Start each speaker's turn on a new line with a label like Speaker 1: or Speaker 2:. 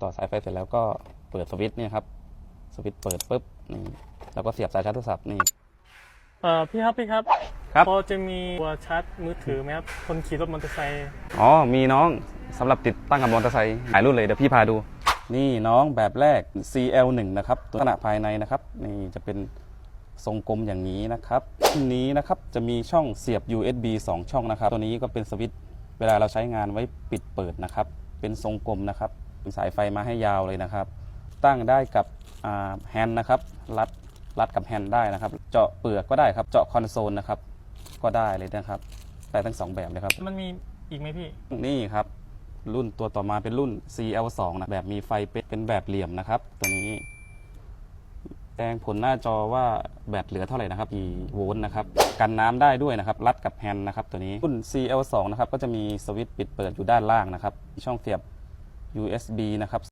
Speaker 1: ต่อสายไฟเสร็จแล้วก็เปิดสวิตช์เนี่ยครับสวิตช์เปิดปุ๊บนี่แล้วก็เสียบสายชาร์จโทรศัพท์นี่
Speaker 2: เอ่อพี่ครับพี่ครับ
Speaker 1: ครับ
Speaker 2: พอจะมีตัวชาร์จมือถือไหมครับคนขี่รถมอเตอร์ไซค์
Speaker 1: อ๋อมีน้องสำหรับติดตั้งกับมอเตอร์ไซค์หลายรุ่นเลยเดี๋ยวพี่พาดู นี่น้องแบบแรก CL1 นะครับตัวขนาดภายในนะครับนี่จะเป็นทรงกลมอย่างนี้นะครับรุ่นนี้นะครับจะมีช่องเสียบ USB 2 ช่องนะครับ ตัวนี้ก็เป็นสวิตช์เวลาเราใช้งานไว้ปิดเปิดนะครับ เป็นทรงกลมนะครับเป็น สายไฟมาให้ยาวเลยนะครับ ตั้งได้กับแฮนด์นะครับรัดรัดกับแฮนด์ได้นะครับ เจาะเปลือกก็ได้ครับ เจาะคอนโซลนะครับ ก็ได้เลยนะครับได้ทั้งสองแบบเลยครับ
Speaker 2: มันมีอีกไหมพี่
Speaker 1: นี่ครับรุ่นตัวต่อมาเป็นรุ่น CL2 นะแบบมีไฟเป็นเป็นแบบเหลี่ยมนะครับ ตัวนี้แจ้งผลหน้าจอว่าแบตเหลือเท่าไหร่นะครับกี่โวลต์นะครับกันน้ำได้ด้วยนะครับรัดกับแฮนด์นะครับตัวนี้รุ่น CL2 นะครับก็จะมีสวิตช์ปิดเปิดอยู่ด้านล่างนะครับมีช่องเสียบ USB นะครับ